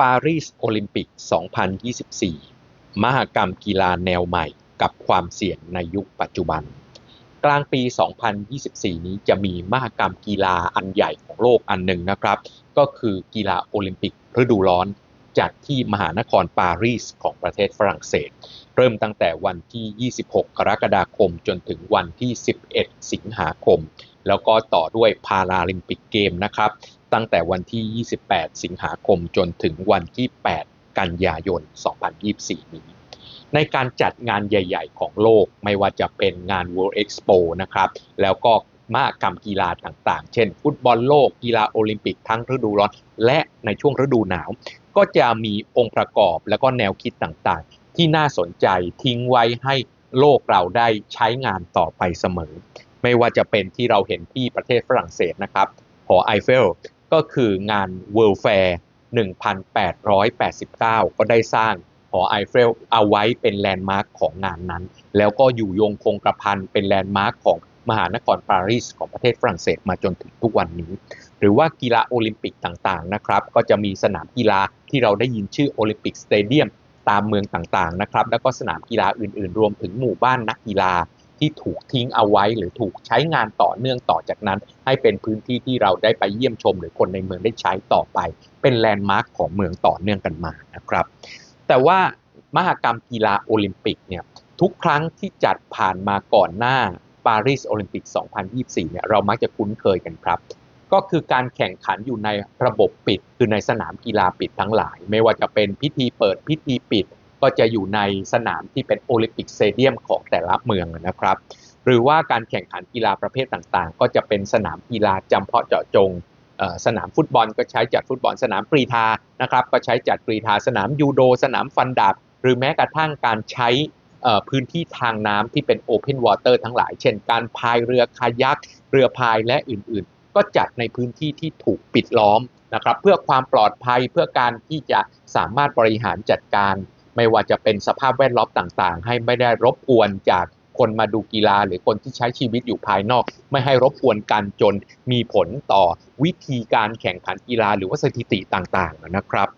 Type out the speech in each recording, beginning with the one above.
ปารีสโอลิมปิก 2024 มหกรรมกีฬาแนวใหม่กับความเสี่ยงในยุคปัจจุบัน กลางปี 2024 นี้จะมีมหกรรมกีฬาอันใหญ่ของโลกอันหนึ่งนะครับ ก็คือกีฬาโอลิมปิกฤดูร้อนจัดที่มหานครปารีสของประเทศฝรั่งเศส เริ่มตั้งแต่วันที่ 26 กรกฎาคมจนถึงวันที่ 11 สิงหาคม แล้วก็ต่อด้วยพาราลิมปิกเกมนะครับ ตั้งแต่วันที่ 28 สิงหาคมจนถึงวันที่ 8 กันยายน 2024 นี้ ในการจัดงานใหญ่ ๆ ของโลกไม่ว่าจะเป็นงาน World Expo นะครับ แล้วก็มหกรรมกีฬาต่างๆ เช่น ฟุตบอลโลก กีฬาโอลิมปิกทั้งฤดูร้อน และในช่วงฤดูหนาว ก็จะมีองค์ประกอบและก็แนวคิดต่างๆ ที่น่าสนใจทิ้งไว้ให้โลกเราได้ใช้งานต่อไปเสมอ ไม่ว่าจะเป็นที่เราเห็นที่ประเทศฝรั่งเศสนะครับหอไอเฟล ก็คืองาน World Fair 1889 ก็ได้สร้างหอไอเฟลเอาไว้เป็นแลนด์มาร์คของงานนั้น แล้วก็อยู่ยงคงกระพันเป็นแลนด์มาร์คของมหานครปารีสของประเทศฝรั่งเศสมาจนถึงทุกวันนี้ หรือว่ากีฬาโอลิมปิกต่างๆนะครับก็จะมีสนามกีฬาที่เราได้ยินชื่อโอลิมปิกสเตเดียมตามเมืองต่างๆนะครับแล้วก็สนามกีฬาอื่นๆ รวมถึงหมู่บ้านนักกีฬา ที่ถูกทิ้งเอาไว้ หรือถูกใช้งานต่อเนื่องต่อจากนั้น ให้เป็นพื้นที่ที่เราได้ไปเยี่ยมชม หรือคนในเมืองได้ใช้ต่อไป เป็นแลนด์มาร์คของเมืองต่อเนื่องกันมานะครับ แต่ว่ามหกรรมกีฬาโอลิมปิกเนี่ยทุกครั้งที่จัดผ่านมาก่อนหน้าปารีสโอลิมปิก 2024 เนี่ยเรามักจะคุ้นเคยกันครับ ก็คือการแข่งขันอยู่ในระบบปิด คือในสนามกีฬาปิดทั้งหลาย ไม่ว่าจะเป็นพิธีเปิดพิธีปิด ก็จะอยู่ในสนามที่เป็นโอลิมปิกสเตเดียมของแต่ละเมืองนะครับ หรือว่าการแข่งขันกีฬาประเภทต่างๆ ก็จะเป็นสนามกีฬาจำเพาะเจาะจงสนามฟุตบอลก็ใช้จัดฟุตบอลสนามกรีธานะครับก็ใช้จัดกรีธาสนามยูโด สนามฟันดาบ หรือแม้กระทั่งการใช้พื้นที่ทางน้ำที่เป็นโอเพนวอเตอร์ทั้งหลาย เช่นการพายเรือคายัก เรือพายและอื่นๆ ก็จัดในพื้นที่ที่ถูกปิดล้อมนะครับเพื่อความปลอดภัยเพื่อการที่จะสามารถบริหารจัดการ ไม่ว่าจะเป็นสภาพแวดล้อมต่างๆ ให้ไม่ได้รบกวนจากคนมาดูกีฬาหรือคนที่ใช้ชีวิตอยู่ภายนอก ไม่ให้รบกวนกันจนมีผลต่อวิธีการแข่งขันกีฬาหรือว่าสถิติต่างๆนะครับ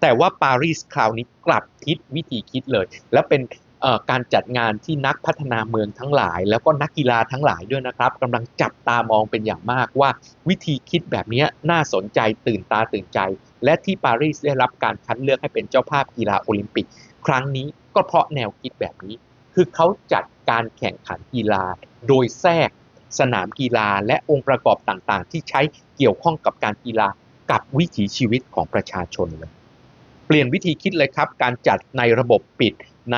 แต่ว่าปารีสคราวนี้กลับทิศวิธีคิดเลย และเป็น การจัดงานที่นักพัฒนาเมืองทั้งหลาย แล้วก็นักกีฬาทั้งหลายด้วยนะครับกำลังจับตามองเป็นอย่างมากว่า วิธีคิดแบบนี้น่าสนใจตื่นตาตื่นใจ และที่ปารีสได้รับการคัดเลือกให้เป็นเจ้าภาพกีฬาโอลิมปิก ครั้งนี้ก็เพราะแนวคิดแบบนี้ คือเขาจัดการแข่งขันกีฬา โดยแทรก สนามกีฬาและองค์ประกอบต่างๆ ที่ใช้เกี่ยวข้องกับการกีฬากับวิถีชีวิตของประชาชนเลยเปลี่ยนวิธีคิดเลยครับ การจัดในระบบปิด ใน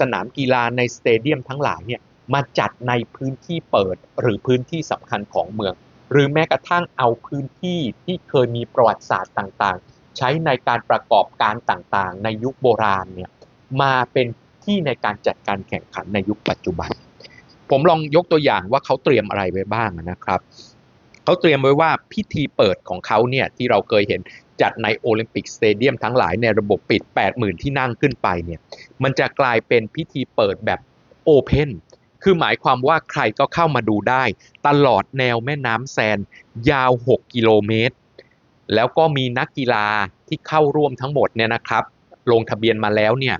สนามกีฬาในสเตเดียมทั้งหลายเนี่ยมาจัดในพื้นที่เปิดหรือพื้นที่สำคัญของเมือง หรือแม้กระทั่งเอาพื้นที่ที่เคยมีประวัติศาสตร์ต่างๆ ใช้ในการประกอบการต่างๆ ในยุคโบราณเนี่ยมาเป็นที่ในการจัดการแข่งขันในยุคปัจจุบัน ผมลองยกตัวอย่างว่าเขาเตรียมอะไรไว้บ้างนะครับเขาเตรียมไว้ว่าพิธีเปิดของเขาเนี่ยที่เราเคยเห็น จัดในโอลิมปิกสเตเดียมทั้งหลายในระบบปิด 80,000 ที่นั่งขึ้นไปเนี่ยมันจะกลายเป็นพิธีเปิดแบบโอเพนคือหมายความว่าใครก็เข้ามาดูได้ ตลอดแนวแม่น้ำแซน ยาว 6 กิโลเมตร แล้วก็มีนักกีฬาที่เข้าร่วมทั้งหมดเนี่ยนะครับ ลงทะเบียนมาแล้วเนี่ย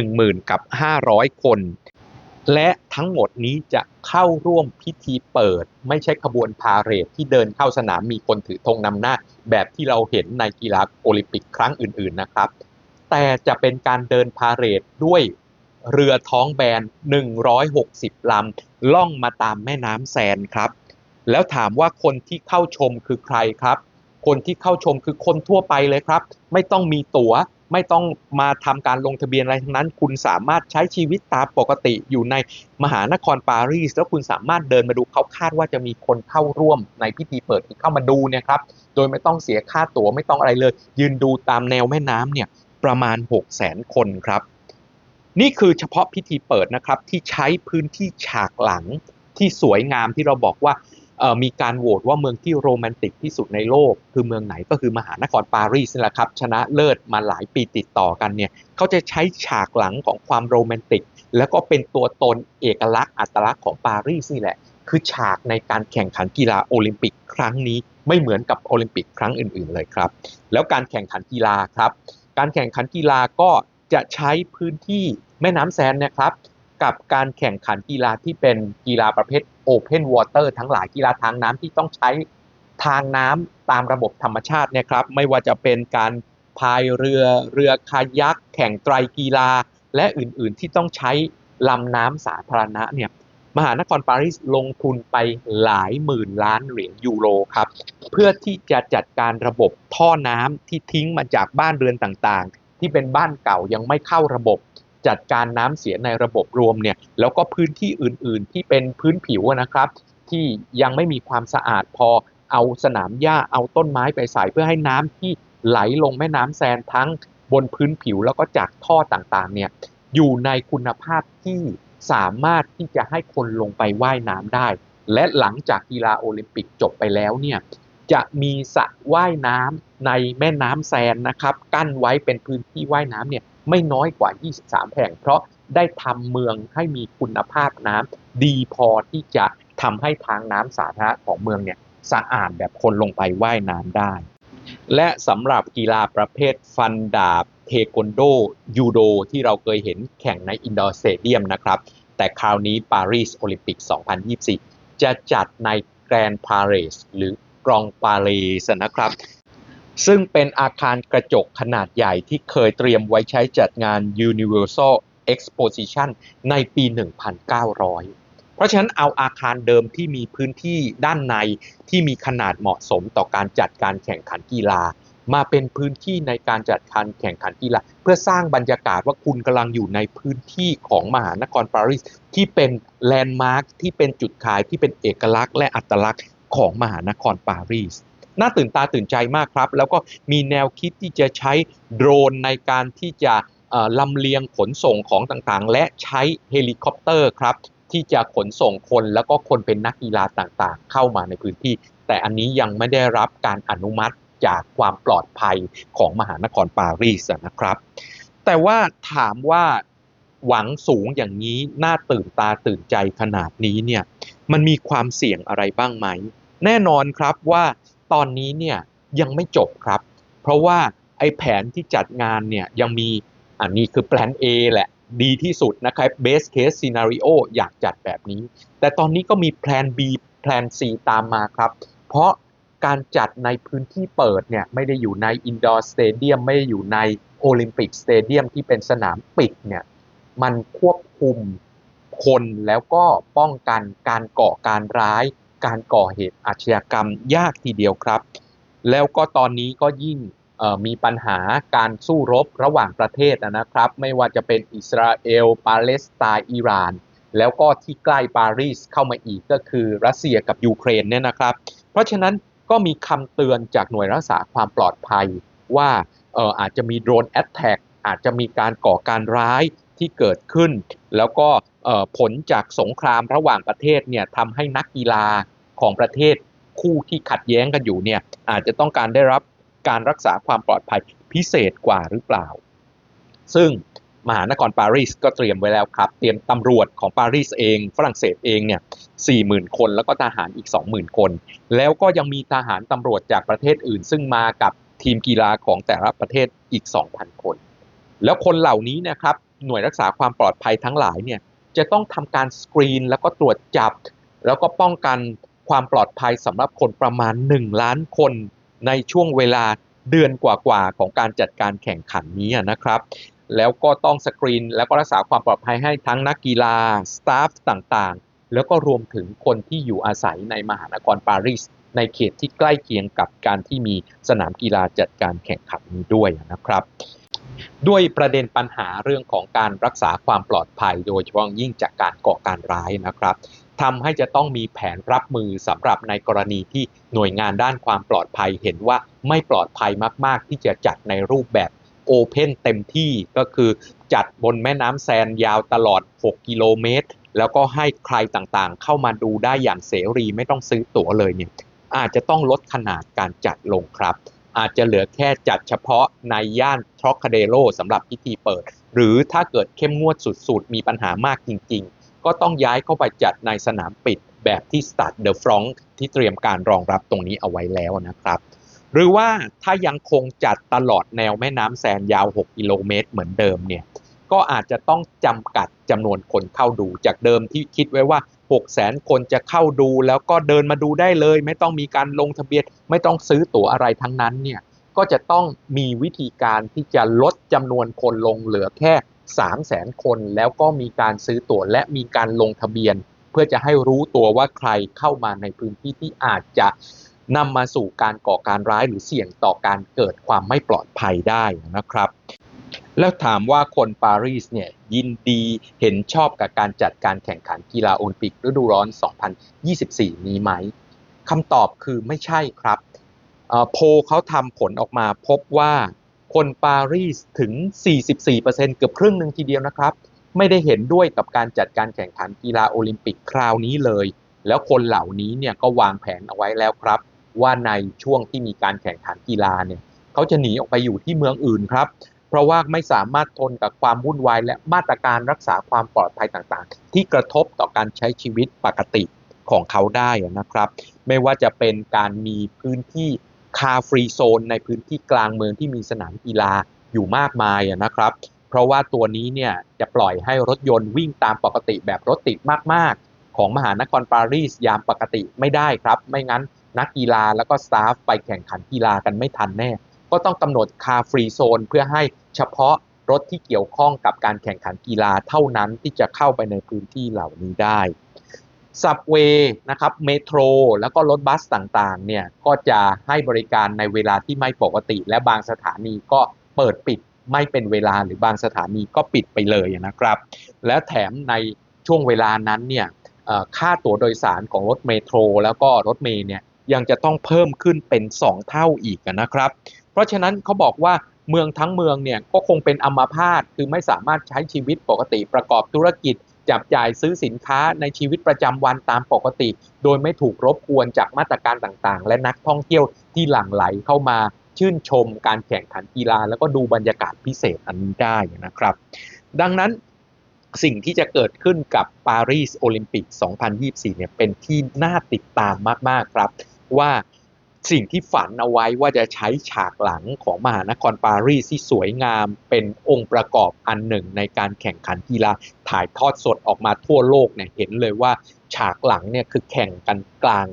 10,000 กับ 500 คน และทั้งหมดนี้จะเข้าร่วมพิธีเปิด ไม่ใช่ขบวนพาเหรดที่เดินเข้าสนามมีคนถือธงนำหน้า แบบที่เราเห็นในกีฬาโอลิมปิกครั้งอื่นๆนะครับ แต่จะเป็นการเดินพาเหรดด้วยเรือท้องแบน 160 ลำ ล่องมาตามแม่น้ำแซนครับ แล้วถามว่าคนที่เข้าชมคือใครครับ คนที่เข้าชมคือคนทั่วไปเลยครับ ไม่ต้องมีตัว๋ว ไม่ต้องมาทำการลงทะเบียนอะไรทั้งนั้น คุณสามารถใช้ชีวิตตามปกติอยู่ในมหานครปารีส แล้วคุณสามารถเดินมาดูเขาคาดว่าจะมีคนเข้าร่วมในพิธีเปิดเข้ามาดูเนี่ยครับโดยไม่ต้องเสียค่าตั๋วไม่ต้องอะไรเลย ยืนดูตามแนวแม่น้ำเนี่ยประมาณ 6 0 0 0 0 0คนครับ นี่คือเฉพาะพิธีเปิดนะครับที่ใช้พื้นที่ฉากหลังที่สวยงามที่เราบอกว่า มีการโหวตว่าเมืองที่โรแมนติกที่สุดในโลก คือเมืองไหนก็คือมหานครปารีสนี่แหละครับ ชนะเลิศมาหลายปีติดต่อกันเนี่ยเขาจะใช้ฉากหลังของความโรแมนติก แล้วก็เป็นตัวตนเอกลักษณ์อัตลักษณ์ของปารีสนี่แหละ คือฉากในการแข่งขันกีฬาโอลิมปิกครั้งนี้ไม่เหมือนกับโอลิมปิกครั้งอื่น ๆ เลยครับ แล้วการแข่งขันกีฬาครับ การแข่งขันกีฬาก็จะใช้พื้นที่แม่น้ำแซนนะครับ กับการแข่งขันกีฬาที่เป็นกีฬาประเภท Open Water ทั้งหลายกีฬาทางน้ำที่ต้องใช้ทางน้ำตามระบบธรรมชาติเนี่ยครับไม่ว่าจะเป็นการพายเรือเรือคายักแข่งไตรกีฬา และอื่นๆ ที่ต้องใช้ลำน้ำสาธารณะเนี่ยมหานครปารีสลงทุนไปหลายหมื่นล้านเหรียญยูโรครับเพื่อที่จะจัดการระบบท่อน้ำที่ทิ้งมาจากบ้านเรือนต่างๆ ที่เป็นบ้านเก่ายังไม่เข้าระบบ จัดการน้ำเสียในระบบรวมเนี่ยแล้วก็พื้นที่อื่นๆ ที่เป็นพื้นผิวนะครับ ที่ยังไม่มีความสะอาดพอเอาสนามหญ้าเอาต้นไม้ไปใส่เพื่อให้น้ำที่ไหลลงแม่น้ำแซนทั้งบนพื้นผิวแล้วก็จากท่อต่างๆเนี่ยอยู่ในคุณภาพที่สามารถที่จะให้คนลงไปว่ายน้ำได้ และหลังจากกีฬาโอลิมปิกจบไปแล้วเนี่ยจะมีสระว่ายน้ำในแม่น้ำแซนนะครับ กั้นไว้เป็นพื้นที่ว่ายน้ำเนี่ย ไม่น้อยกว่า 23 แห่ง เพราะได้ทำเมืองให้มีคุณภาพน้ำดีพอที่จะทำให้ทางน้ำสาธารณะของเมืองเนี่ยสะอาดแบบคนลงไปว่ายน้ำได้ และสำหรับกีฬาประเภทฟันดาบเทควันโด ยูโด ที่เราเคยเห็นแข่งในอินดอร์สเตเดียมนะครับ แต่คราวนี้ปารีสโอลิมปิก 2024 จะจัดในแกรนด์พาเรสหรือกรองปารีสนะครับ ซึ่งเป็นอาคารกระจกขนาดใหญ่ที่เคยเตรียมไว้ใช้จัดงาน Universal Exposition ในปี 1900 เพราะฉะนั้นเอาอาคารเดิมที่มีพื้นที่ด้านในที่มีขนาดเหมาะสมต่อการจัดการแข่งขันกีฬา มาเป็นพื้นที่ในการจัดการแข่งขันกีฬา เพื่อสร้างบรรยากาศว่าคุณกำลังอยู่ในพื้นที่ของมหานครปารีสที่เป็นแลนด์มาร์คที่เป็นจุดขายที่เป็นเอกลักษณ์และอัตลักษณ์ของมหานครปารีส น่าตื่นตาตื่นใจมากครับ แล้วก็มีแนวคิดที่จะใช้โดรนในการที่จะลำเลียงขนส่งของต่างๆ และใช้เฮลิคอปเตอร์ครับที่จะขนส่งคนแล้วก็คนเป็นนักกีฬาต่างๆ เข้ามาในพื้นที่ แต่อันนี้ยังไม่ได้รับการอนุมัติจากความปลอดภัยของมหานครปารีสนะครับ แต่ว่าถามว่าหวังสูงอย่างนี้น่าตื่นตาตื่นใจขนาดนี้เนี่ยมันมีความเสี่ยงอะไรบ้างไหม แน่นอนครับว่า ตอนนี้เนี่ยยังไม่จบครับ เพราะว่าไอ้แผนที่จัดงานเนี่ยยังมีอันนี้คือแผน A แหละดีที่สุดนะครับ best case scenario อยากจัดแบบนี้ แต่ตอนนี้ก็มีแผน B แผน C ตามมาครับ เพราะการจัดในพื้นที่เปิดเนี่ยไม่ได้อยู่ในอินดอร์สเตเดียมไม่ได้อยู่ในโอลิมปิกสเตเดียมที่เป็นสนามปิดเนี่ยมันควบคุมคนแล้วก็ป้องกันการก่อการร้าย การก่อเหตุอาชญากรรมยากทีเดียวครับ แล้วก็ตอนนี้ก็ยิ่งมีปัญหาการสู้รบระหว่างประเทศนะครับ ไม่ว่าจะเป็นอิสราเอล ปาเลสไตน์อิหร่าน แล้วก็ที่ใกล้ปารีสเข้ามาอีกก็คือรัสเซียกับยูเครนเนี่ยนะครับ เพราะฉะนั้นก็มีคำเตือนจากหน่วยรักษาความปลอดภัยว่าอาจจะมีโดรนแอตแทกอาจจะมีการก่อการร้ายที่เกิดขึ้น แล้วก็ ผลจากสงครามระหว่างประเทศเนี่ยทำให้นักกีฬาของประเทศคู่ที่ขัดแย้งกันอยู่เนี่ยอาจจะต้องการได้รับการรักษาความปลอดภัยพิเศษกว่าหรือเปล่า ซึ่งมหานครปารีสก็เตรียมไว้แล้วครับ เตรียมตำรวจของปารีสเอง ฝรั่งเศสเองเนี่ย40,000คนแล้วก็ทหารอีก20,000คน แล้วก็ยังมีทหารตำรวจจากประเทศอื่น ซึ่งมากับทีมกีฬาของแต่ละประเทศอีก 2,000 คน แล้วคนเหล่านี้นะครับหน่วยรักษาความปลอดภัยทั้งหลายเนี่ย จะต้องทำการสกรีนแล้วก็ตรวจจับ แล้วก็ป้องกันความปลอดภัยสำหรับคนประมาณ 1 ล้านคนในช่วงเวลาเดือนกว่าๆของการจัดการแข่งขันนี้นะครับ แล้วก็ต้องสกรีน แล้วก็รักษาความปลอดภัยให้ทั้งนักกีฬาสตาฟต่างๆ แล้วก็รวมถึงคนที่อยู่อาศัยในมหานครปารีสในเขตที่ใกล้เคียงกับการที่มีสนามกีฬาจัดการแข่งขันนี้ด้วยนะครับ ด้วยประเด็นปัญหาเรื่องของการรักษาความปลอดภัย โดยเฉพาะยิ่งจากการก่อการร้ายนะครับทำให้จะต้องมีแผนรับมือสำหรับในกรณีที่หน่วยงานด้านความปลอดภัยเห็นว่าไม่ปลอดภัยมาก ๆ ที่จะจัดในรูปแบบโอเพนเต็มที่ก็คือจัดบนแม่น้ำแซนยาวตลอด 6 กิโลเมตร แล้วก็ให้ใครต่างๆ เข้ามาดูได้อย่างเสรีไม่ต้องซื้อตั๋วเลยเนี่ยอาจจะต้องลดขนาดการจัดลงครับ อาจจะเหลือแค่จัดเฉพาะในย่านทรอคคาเดโรสำหรับพิธีเปิด หรือถ้าเกิดเข้มงวดสุดๆ มีปัญหามากจริงๆ ก็ต้องย้ายเข้าไปจัดในสนามปิดแบบที่ Stade de France ที่เตรียมการรองรับตรงนี้เอาไว้แล้วนะครับ หรือว่าถ้ายังคงจัดตลอดแนวแม่น้ำแซนยาว 6 กิโลเมตรเหมือนเดิมเนี่ย ก็อาจจะต้องจำกัดจำนวนคนเข้าดู จากเดิมที่คิดไว้ว่า 6 0แสนคนจะเข้าดูแล้วก็เดินมาดูได้เลย ไม่ต้องมีการลงทะเบียน ไม่ต้องซื้อตั๋วอะไรทั้งนั้นเนี่ยก็จะต้องมีวิธีการที่จะลดจำนวนคนลงเหลือแค่ 3 0 0แสนคน แล้วก็มีการซื้อตั๋วและมีการลงทะเบียน เพื่อจะให้รู้ตัวว่าใครเข้ามาในพื้นที่ที่อาจจะนำมาสู่การก่อการร้ายหรือเสี่ยงต่อการเกิดความไม่ปลอดภัยได้นะครับ แล้วถามว่าคนปารีสเนี่ยยินดีเห็นชอบกับการจัดการแข่งขันกีฬาโอลิมปิกฤดูร้อน 2024 นี้ไหมคำตอบคือไม่ใช่ครับโพลเขาทำผลออกมาพบว่าคนปารีสถึง 44%เกือบครึ่งหนึ่งทีเดียวนะครับ ไม่ได้เห็นด้วยกับการจัดการแข่งขันกีฬาโอลิมปิกคราวนี้เลย แล้วคนเหล่านี้เนี่ยก็วางแผนเอาไว้แล้วครับ ว่าในช่วงที่มีการแข่งขันกีฬาเนี่ยเขาจะหนีออกไปอยู่ที่เมืองอื่นครับ เพราะว่าไม่สามารถทนกับความวุ่นวายและมาตรการรักษาความปลอดภัยต่างๆ ที่กระทบต่อการใช้ชีวิตปกติของเขาได้นะครับ ไม่ว่าจะเป็นการมีพื้นที่คาฟรีโซนในพื้นที่กลางเมืองที่มีสนามกีฬาอยู่มากมายนะครับ เพราะว่าตัวนี้เนี่ยจะปล่อยให้รถยนต์วิ่งตามปกติแบบรถติดมากๆ ของมหานครปารีสยามปกติไม่ได้ครับ ไม่งั้นนักกีฬาแล้วก็สตาฟไปแข่งขันกีฬากันไม่ทันแน่ ก็ต้องกำหนดคาฟรีโซนเพื่อให้เฉพาะรถที่เกี่ยวข้องกับการแข่งขันกีฬาเท่านั้นที่จะเข้าไปในพื้นที่เหล่านี้ได้ซับเวย์นะครับเมโทรแล้วก็รถบัสต่างๆเนี่ยก็จะให้บริการในเวลาที่ไม่ปกติ และบางสถานีก็เปิดปิดไม่เป็นเวลาหรือบางสถานีก็ปิดไปเลยนะครับ และแถมในช่วงเวลานั้นเนี่ยค่าตั๋วโดยสารของรถเมโทรแล้วก็รถเมย์เนี่ยยังจะต้องเพิ่มขึ้นเป็น 2 เท่าอีกนะครับ ราะฉะนั้นเขาบอกว่าเมืองทั้งเมืองเนี่ยก็คงเป็นอัมพาตคือไม่สามารถใช้ชีวิตปกติประกอบธุรกิจ จับจ่ายซื้อสินค้าในชีวิตประจำวันตามปกติ โดยไม่ถูกรบกวนจากมาตรการต่างๆ และนักท่องเที่ยวที่หลั่งไหลเข้ามาชื่นชมการแข่งขันกีฬา แล้วก็ดูบรรยากาศพิเศษอันนี้ได้นะครับ ดังนั้นสิ่งที่จะเกิดขึ้นกับปารีสโอลิมปิก 2024 เนี่ยเป็นที่น่าติดตามมาก ๆ ครับ ว่า สิ่งที่ฝันเอาไว้ว่าจะใช้ฉากหลังของมหานครปารีสที่สวยงามเป็นองค์ประกอบอันหนึ่งในการแข่งขันกีฬาถ่ายทอดสดออกมาทั่วโลกเนี่ยเห็นเลยว่าฉากหลังเนี่ยคือแข่งกันกลาง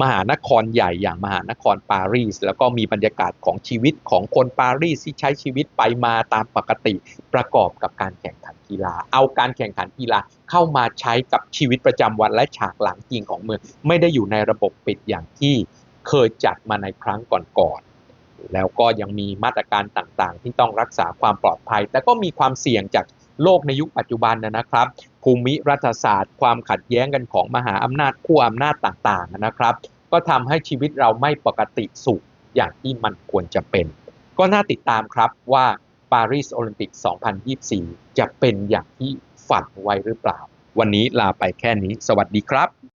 มหานครใหญ่อย่างมหานครปารีส แล้วก็มีบรรยากาศของชีวิตของคนปารีสที่ใช้ชีวิตไปมาตามปกติประกอบกับการแข่งขันกีฬา เอาการแข่งขันกีฬาเข้ามาใช้กับชีวิตประจำวันและฉากหลังจริงของเมือง ไม่ได้อยู่ในระบบปิดอย่างที่ เคยจัดมาในครั้งก่อนๆแล้วก็ยังมีมาตรการต่างๆ ที่ต้องรักษาความปลอดภัย แต่ก็มีความเสี่ยงจากโลกในยุคปัจจุบันนะครับ ภูมิรัฐศาสตร์ ความขัดแย้งกันของมหาอำนาจคู่อำนาจต่างๆนะครับ ก็ทำให้ชีวิตเราไม่ปกติสุขอย่างที่มันควรจะเป็น ก็น่าติดตามครับว่าปารีสโอลิมปิก 2024 จะเป็นอย่างที่ฝันไว้หรือเปล่า วันนี้ลาไปแค่นี้ สวัสดีครับ